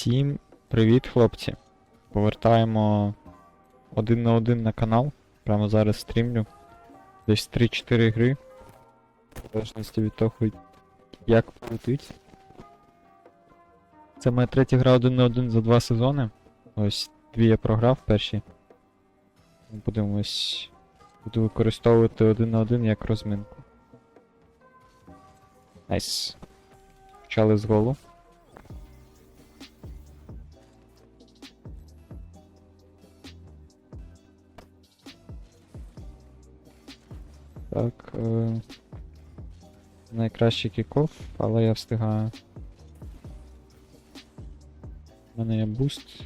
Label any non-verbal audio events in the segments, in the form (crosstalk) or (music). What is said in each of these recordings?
Всім привіт, хлопці. Повертаємо один на один на канал. Прямо зараз стрімлю. Десь 3-4 гри. В залежності від того, як полетить. Це моя третя гра один на один за два сезони. Ось дві я програв перші. Подивимось. Буду використовувати один на один як розминку. Найс. Почали з голу. Так. Е... Найкращий кікоф, але я встигаю. У мене є буст.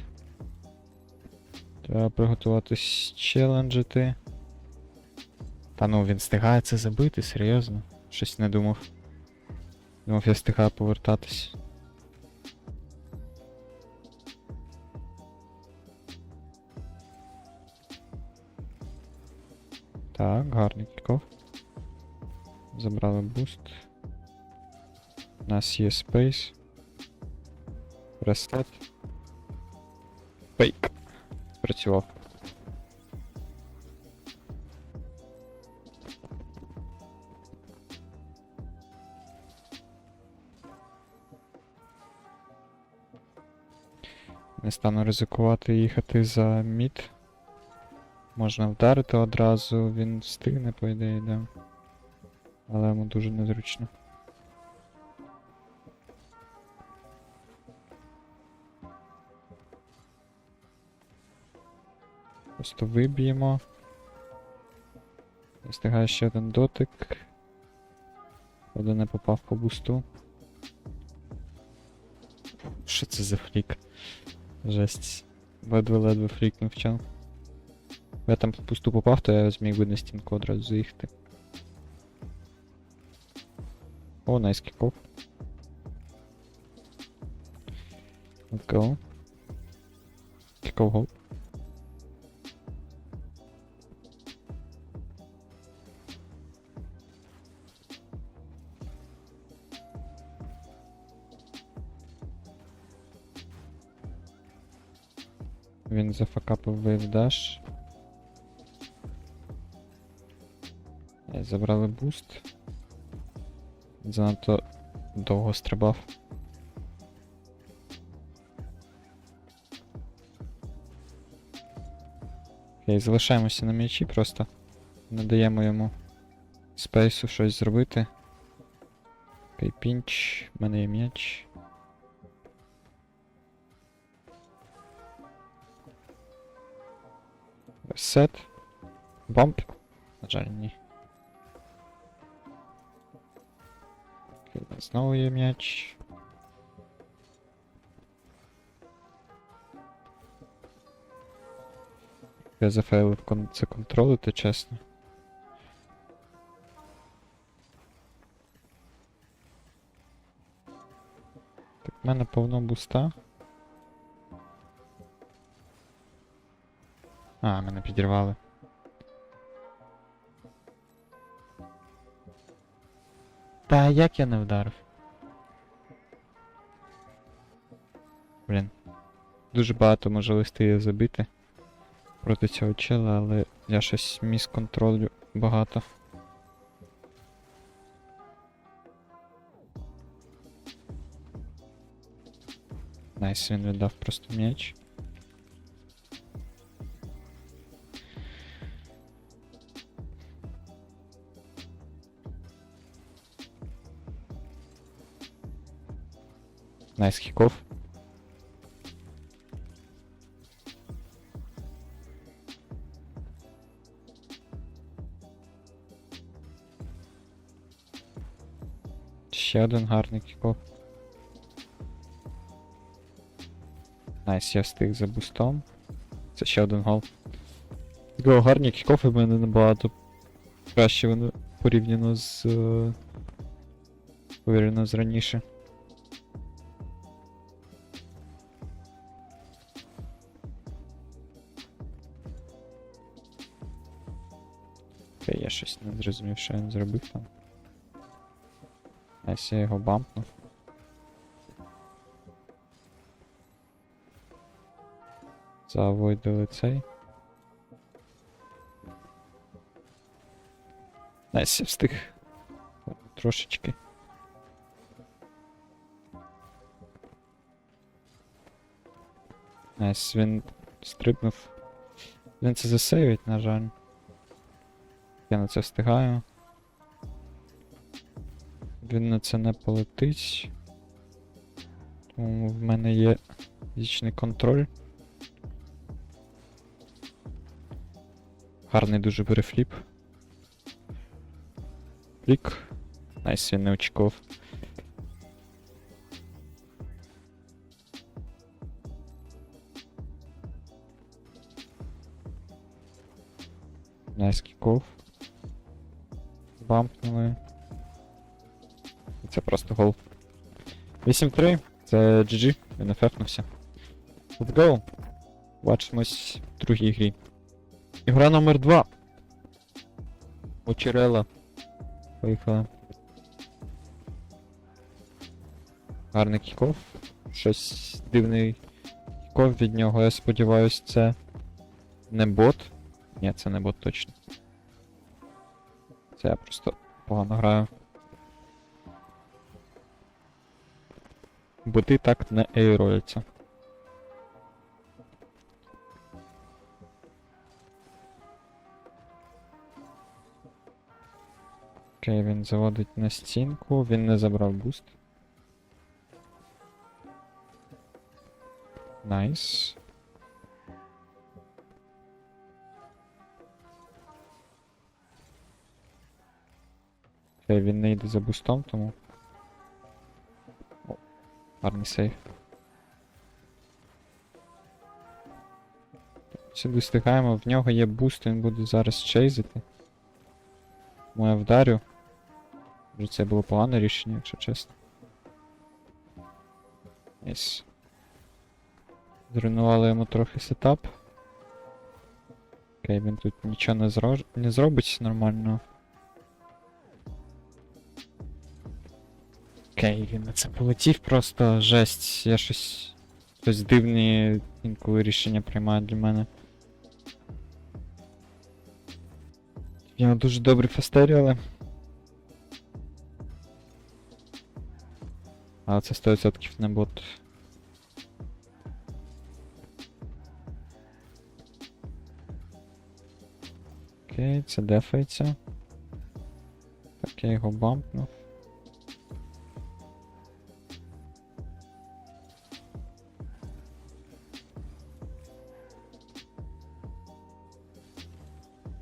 Треба приготуватись челенджити. Та ну він встигає це забити, серйозно. Щось не думав. Думав, я встигаю повертатись. Так, гарний кіков. Забрали буст. У нас є спейс. Рестет. Фейк. Працював. Не стану ризикувати їхати за мід. Можна вдарити одразу, він встигне, по ідеї, да. Але йому дуже незручно. Просто виб'ємо. Встигає ще один дотик. Один не попав по бусту. Що це за фрік? Жесть. Ледве-ледве фрікнув чел. Я там по бусту попав, то я зміг би на стінку одразу заїхати. О, найс кіков. Let's go. Кіков гол. Він зафакапив вейв даш. Е, Забрали буст. Занадто довго стрибав. Окей, залишаємося на м'ячі просто. Не даємо йому спейсу щось зробити. Окей, пінч, в мене є м'яч. Сет. Бамп. На жаль, ні. Знову є м'яч. Я зафейлив кон це контролити, чесно. Так, в мене повно буста. А, мене підірвали. Та як я не вдарив? Блін. Дуже багато можливостей забити проти цього чела, але я щось міс контролю багато. Найс, він віддав просто м'яч. Найс хіков. Ще один гарний кіков. Найс, я встиг за бустом. Це ще один гол. Такого гарні кікофи в мене набагато краще порівняно з. е, Повірено з раніше. Зрозумів, що він зробив там. Найс, я його бампнув. Завойдили цей. Найс, я встиг. Трошечки. Найс, він стрибнув. Він це засейвить, на жаль. Я на це встигаю. Він на це не полетить. Тому в мене є вічний контроль. Гарний дуже перефліп. Флік. Найс, він не очікував. Найс кіков. Бампнули. Це просто гол. 8-3. Це GG, він ефектнувся. Let's go. Бачимось в другій грі. Ігра номер 2. Очерела. Поїхали. Гарний кіков. Щось дивний кіков від нього, я сподіваюсь, це не бот. Ні, це не бот точно. Це я просто погано граю. Боти так не ейроляться. Окей, він заводить на стінку, він не забрав буст. Найс. Окей, він не йде за бустом, тому. О, гарний сейф. Сюди встигаємо, в нього є буст, він буде зараз чейзити. Тому я вдарю. Може це було погане рішення, якщо чесно. Найс. Зруйнували йому трохи сетап. Окей, він тут нічого не, зро... не зробить нормально. Окей, він на це полетів просто жесть. Я щось. Щось дивні інколи рішення приймає для мене. В дуже добрі фастері, але. Але це 100% не бот. Окей, це дефається. Так, я його бампнув.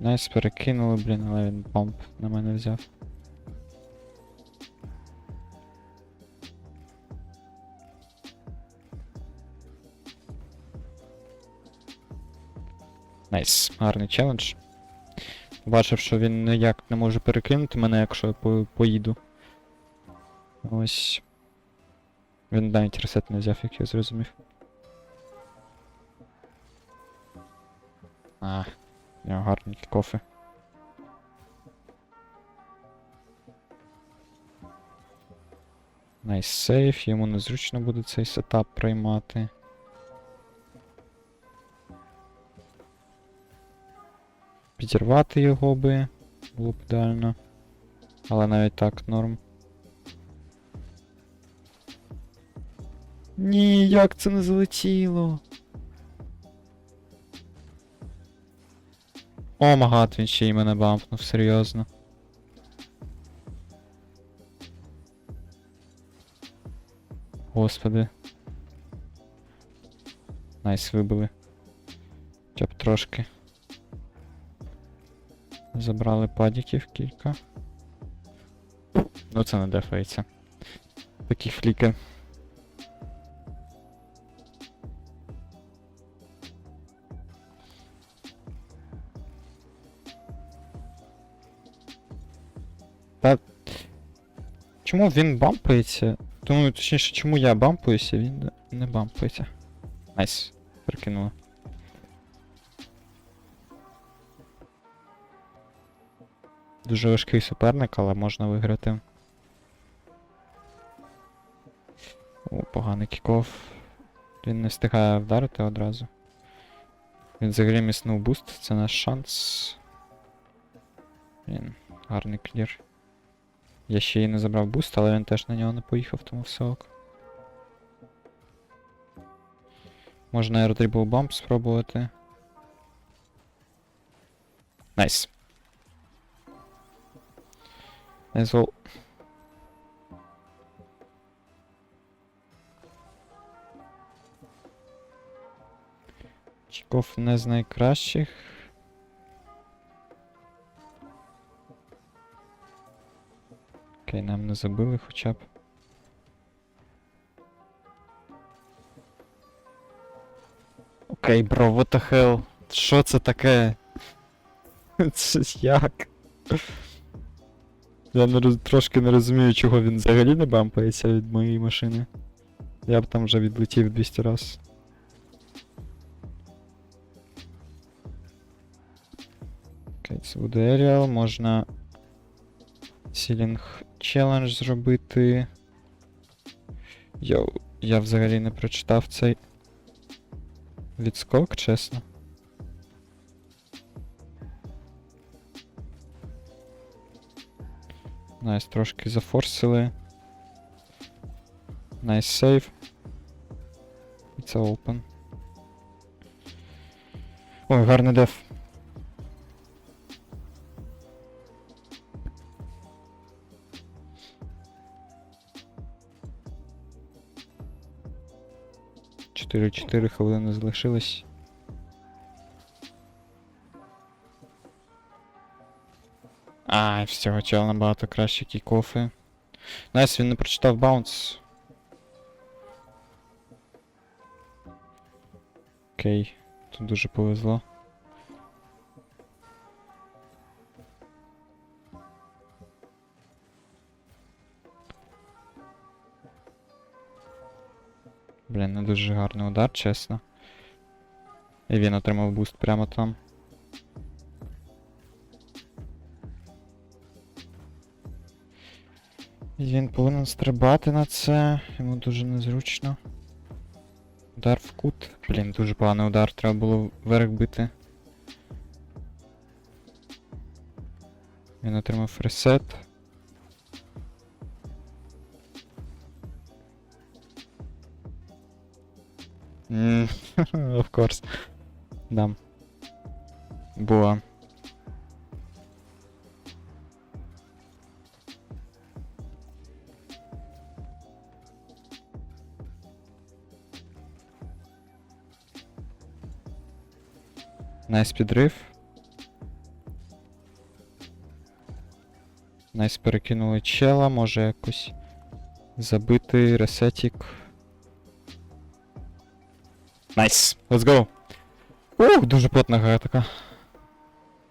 Найс перекинули, блін, але він бомб на мене взяв. Найс, гарний челендж. Бачив, що він ніяк не може перекинути мене, якщо я по- поїду. Ось. Він навіть ресет не взяв, як я зрозумів. А, нього гарні кофе. Найс сейф, йому незручно буде цей сетап приймати. Підірвати його би було б ідеально. Але навіть так норм. Ні, як це не залетіло? О магад, він ще й мене бампнув, серйозно. Господи. Найс, вибили. Хоча б трошки. Забрали падіків кілька. Ну це не дефається. Такі фліки. Та. Чому він бампається? Думаю, точніше, чому я бампаюся, він не- бампається. Найс, прикинули. Дуже важкий суперник, але можна виграти. О, поганий кіков. Він не встигає вдарити одразу. Він взагалі міснув буст, це наш шанс. Він гарний клір. Я ще й не забрав буст, але він теж на нього не поїхав, тому все ок. Можна Airtribble Bump спробувати. Найс. Nice roll. Чеков не з найкращих. Окей, нам не забили хоча б. Окей, бро, what the hell? Що це таке? (laughs) Це як? Я не роз... трошки не розумію, чого він взагалі не бампається від моєї машини. Я б там вже відлетів 200 раз. Окей, це буде Aerial, можна Ceiling Challenge зробити. Йоу, я взагалі не прочитав цей відскок, чесно. Найс, трошки зафорсили. Найс сейв. І це open. Ой, гарний деф. Чотири-чотири хвилини залишилось. Ай, все, чел набагато краще кікофи. Найс, він не прочитав баунс. Окей, тут дуже повезло. Блін, не дуже гарний удар, чесно. І він отримав буст прямо там. Він повинен стрибати на це, йому дуже незручно. Удар в кут. Блін, дуже поганий удар, треба було вверх бити. Він отримав ресет. (laughs) of course. Да. Була. Найс підрив. Найс перекинули чела, може якось забити ресетік. Найс! Let's go! Ух, дуже плотна гра така.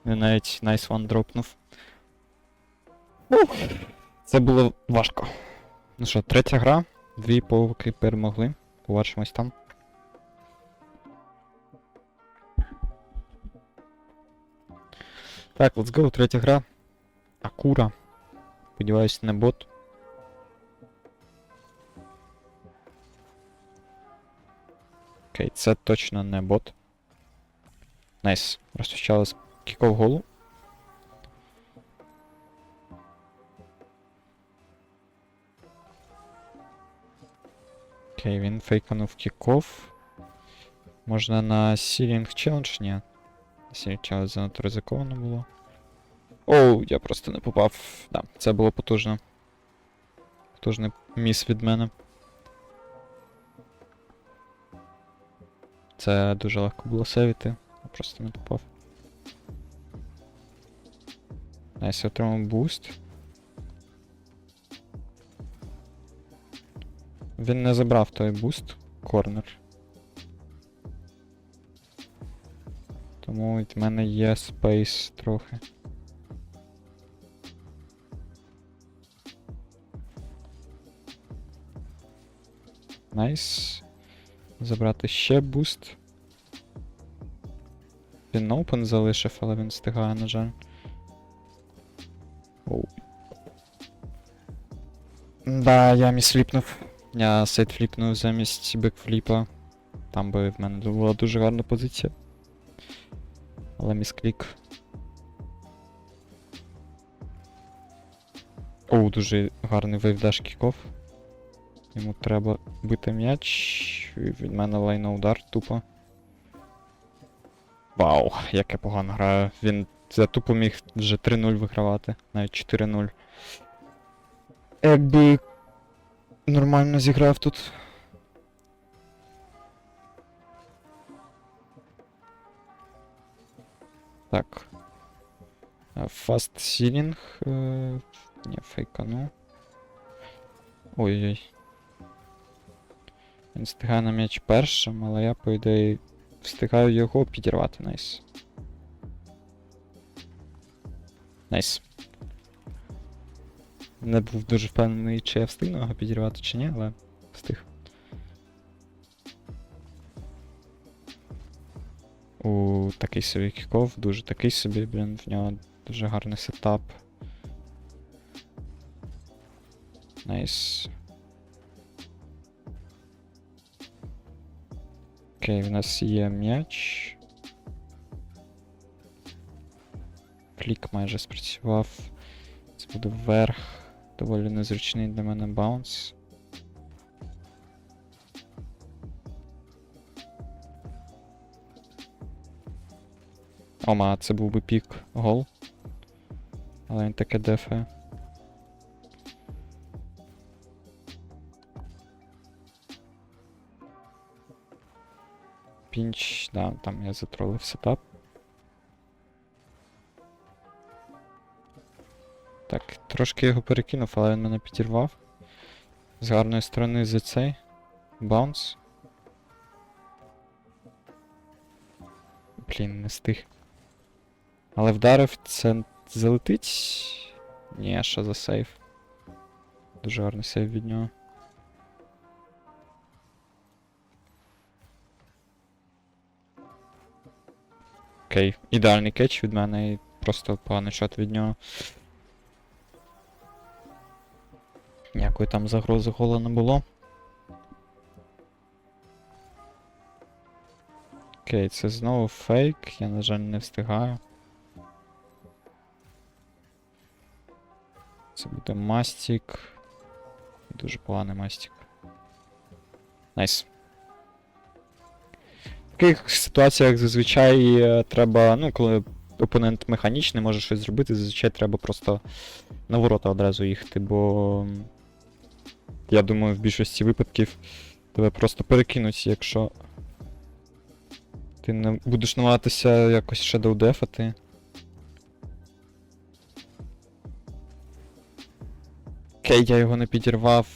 Він навіть найс ван дропнув. Ух, це було важко. Ну що, третя гра. Дві поки перемогли. Побачимось там. Так, let's go, третя гра. Акура. Сподіваюсь, не бот. Окей, це точно не бот. Найс. Розпочали з кіков голу. Окей, він фейканув кіков. Можна на Sealing Challenge? Ні. Sealing Challenge занадто ризиковано було. Оу, я просто не попав. Да, це було потужно. Потужний міс від мене. Це дуже легко було сейвити. Я просто не попав. Найс, я отримав буст. Він не забрав той буст. Корнер. Тому від мене є спейс трохи. Найс. Забрати ще буст. Він open залишив, але він встигає, на жаль. Оу. Да, я місфліпнув. Я сейдфліпнув замість бекфліпа. Там би в мене була дуже гарна позиція. Але місклік. Оу, дуже гарний вейвдаш кіков. Йому треба бити м'яч. Від мене лайно удар тупо. Вау, як я погано граю. Він за тупо міг вже 3-0 вигравати, навіть 4-0. Якби нормально зіграв тут. Так. Фаст сілінг. Е, ні, фейкану. Ой-ой. Він встигає на м'яч першим, але я, по ідеї, встигаю його підірвати. Найс. Найс. Не був дуже впевнений, чи я встигну його підірвати, чи ні, але встиг. У такий собі кіков, дуже такий собі, блін, в нього дуже гарний сетап. Найс. Окей, в нас є м'яч. Флік майже спрацював. Це буде вверх. Доволі незручний для мене баунс. Ома, це був би пік гол. Але він таке дефе. Пінч, да, там я затролив сетап. Так, трошки його перекинув, але він мене підірвав. З гарної сторони за цей. Баунс. Блін, не стиг. Але вдарив, це залетить. Ні, що за сейф. Дуже гарний сейф від нього. Окей, ідеальний кетч від мене і просто поганий шот від нього. Ніякої там загрози гола не було. Окей, це знову фейк, я, на жаль, не встигаю. Це буде мастік. Дуже поганий мастік. Найс. В таких ситуаціях зазвичай е, треба, ну, коли опонент механічний може щось зробити, зазвичай треба просто на ворота одразу їхати, бо. Я думаю, в більшості випадків тебе просто перекинуть, якщо ти не будеш намагатися якось shadow дефати. Окей, я його не підірвав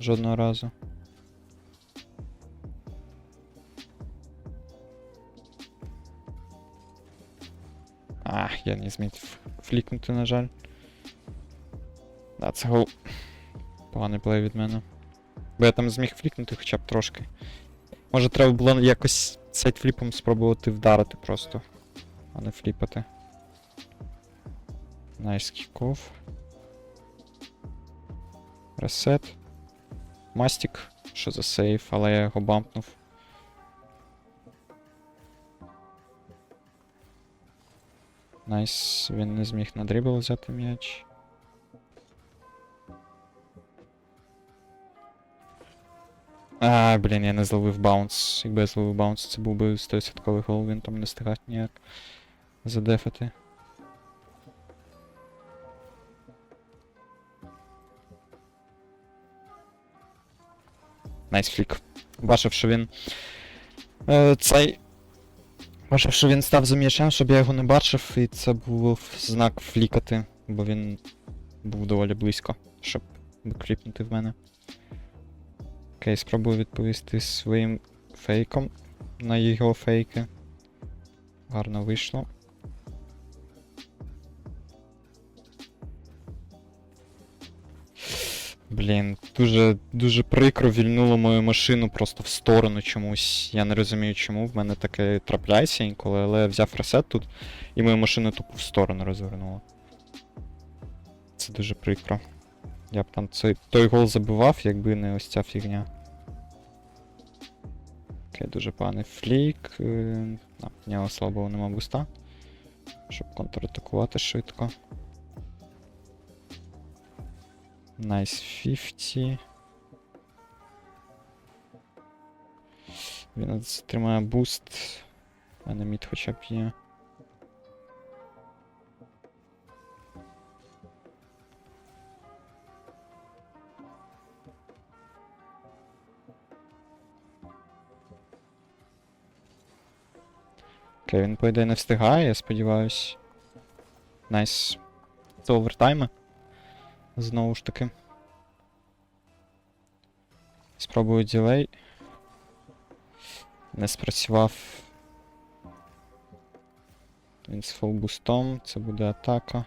жодного разу. А, я не зміг флікнути, на жаль. Да, це гол. Поганий плей від мене. Бо я там зміг флікнути хоча б трошки. Може треба було якось сайдфліпом спробувати вдарити просто, а не фліпати. Найс кіков. Ресет. Мастік. Що за сейф, але я його бампнув. Найс, він не зміг на дрібл взяти м'яч. А, блін, я не зловив баунс. Якби я зловив баунс, це був би 100% гол, він там не встигать ніяк задефати. Найс флік. Бачив, що він. Е, цей. Бачив, що він став за м'ячем, щоб я його не бачив, і це був знак флікати, бо він був доволі близько, щоб викріпнути в мене. Окей, спробую відповісти своїм фейком на його фейки. Гарно вийшло. Блін, дуже дуже прикро вільнуло мою машину просто в сторону чомусь. Я не розумію чому. В мене таке трапляється інколи, але я взяв ресет тут і мою машину тупо в сторону розвернуло. Це дуже прикро. Я б там цей той гол забивав, якби не ось ця фігня. Окей, дуже поганий флік. е, А, нього слабого нема буста. Щоб контратакувати швидко. Найс 50. Він тримає буст. А на мід хоча б є. Окей, він по ідеї не встигає, я сподіваюсь. Найс. Це овертайми. Знову ж таки. Спробую ділей. Не спрацював. Він з фулбустом, це буде атака.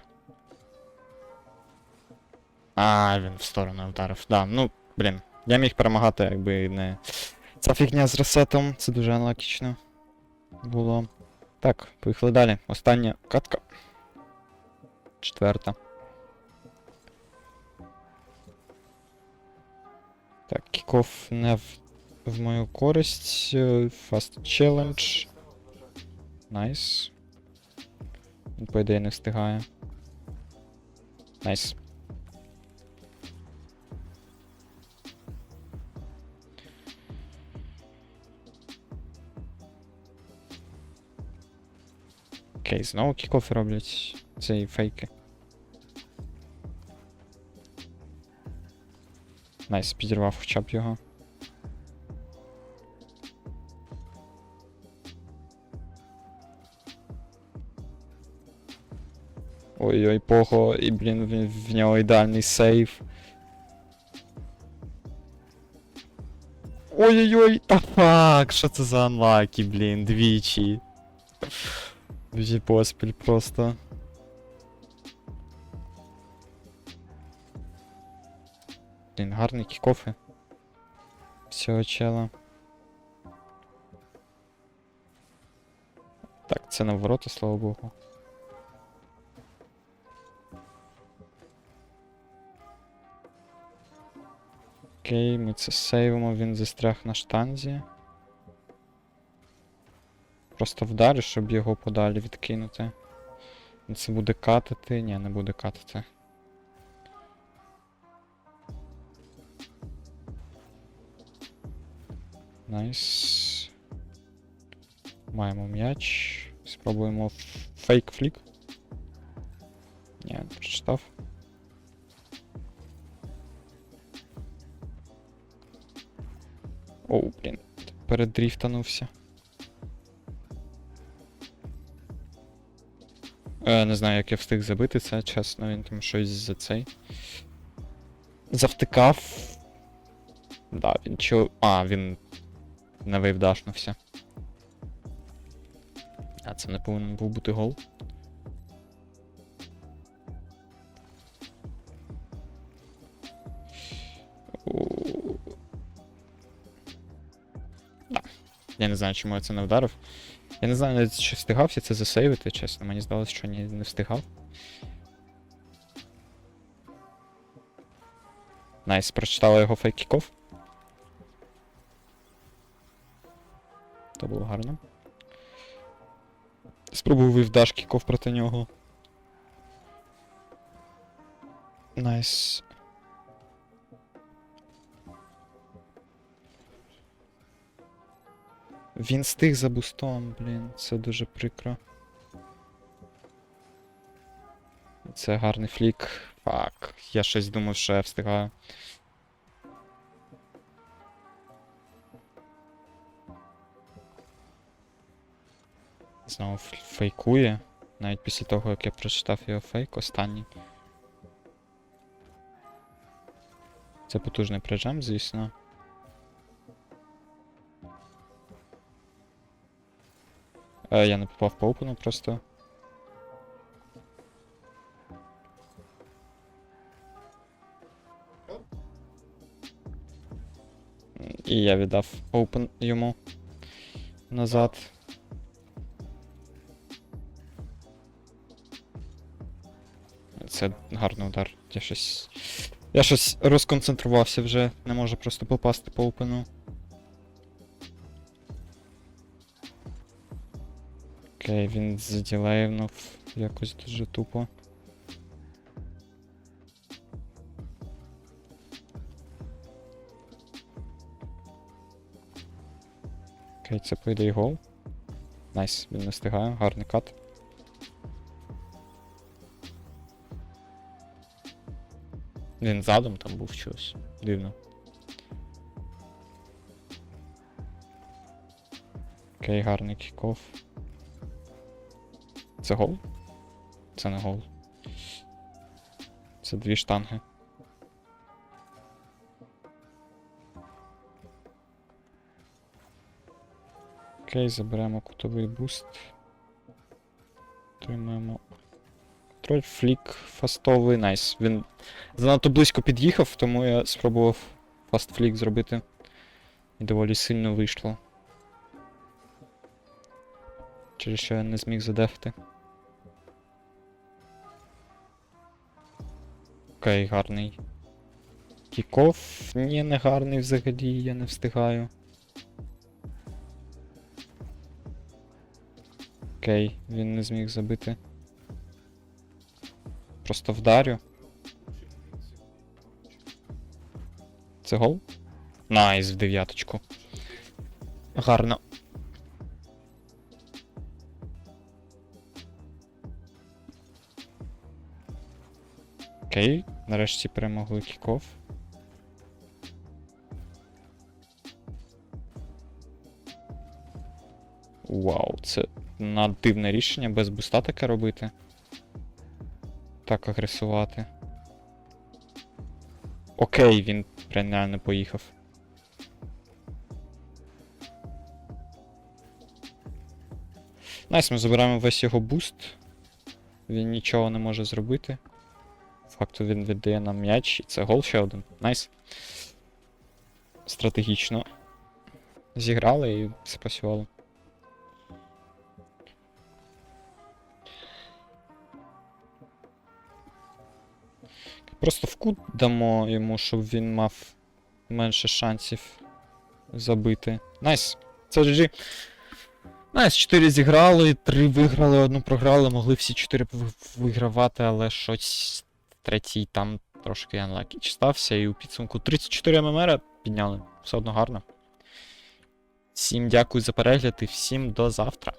А, він в сторону вдарив. Да, ну, блін. Я міг перемагати, якби не. Ця фігня з ресетом, це дуже аналогічно було. Так, поїхали далі. Остання катка. Четверта. Так, кікоф не в, в мою користь. Е, Fast challenge. Найс. Він, по ідеї, не встигає. Найс. Окей, знову кікофи роблять ці фейки. Найс, підірвав хоча б його. Ой-ой, пого, і блін, в, в нього ідеальний сейв. Ой-ой-ой, та фак, що це за анлаки, блін, двічі. Двічі поспіль просто. Блін, гарні кікофи. Всього чела. Так, це на ворота, слава Богу. Окей, ми це сейвимо, він застряг на штанзі. Просто вдарю, щоб його подалі відкинути. Це буде катати. Ні, не буде катати. Найс. Маємо м'яч. Спробуємо фейк флік. Ні, не прочитав. Оу, блін. Передріфтанувся. Е, не знаю, як я встиг забити це, чесно, він там щось за цей. Завтикав. Да, він чо. А, він не вейвдашнувся. А це не повинен був бути гол. Я не знаю, чому я це не вдарив. Я не знаю, навіть, чи встигався це засейвити, чесно. Мені здалося, що ні, не встигав. Найс, прочитала його фейкіков. Було гарно. Спробую вивдаш кіков проти нього. Найс. Він стиг за бустом, блін, це дуже прикро. Це гарний флік. Фак. Я щось думав, що я встигаю. Знову фейкує. Навіть після того, як я прочитав його фейк останній. Це потужний прижем, звісно. Е, я не попав по опену просто. І я віддав опен йому назад. Це гарний удар. Я щось. Я щось розконцентрувався вже, не можу просто попасти по опену. Окей, він заділейнув якось дуже тупо. Окей, це поїде і гол. Найс, він не встигає, гарний кат. Він задом там був щось. Дивно. Окей, гарний кікоф. Це гол? Це не гол. Це дві штанги. Окей, заберемо кутовий буст. Тримаємо. Контроль, флік, фастовий, найс. Він занадто близько під'їхав, тому я спробував фаст-флік зробити. І доволі сильно вийшло. Через що я не зміг задефти. Окей, гарний. Кіков. Ні, не гарний взагалі, я не встигаю. Окей, він не зміг забити. Просто вдарю. Це гол? Найс, в дев'яточку. Гарно. Окей, нарешті перемогли кіков. Вау, це на дивне рішення без буста таке робити. Так агресувати. Окей, він реально поїхав. Найс, ми забираємо весь його буст. Він нічого не може зробити. Факту він віддає нам м'яч, і це гол ще один. Найс. Стратегічно. Зіграли і спрацювало. Просто в кут дамо йому, щоб він мав менше шансів забити. Найс. Це GG. Найс, 4 зіграли, 3 виграли, одну програли, могли всі 4 вигравати, але щось третій там трошки unlucky стався, і у підсумку 34 ММР підняли. Все одно гарно. Всім дякую за перегляд і всім до завтра.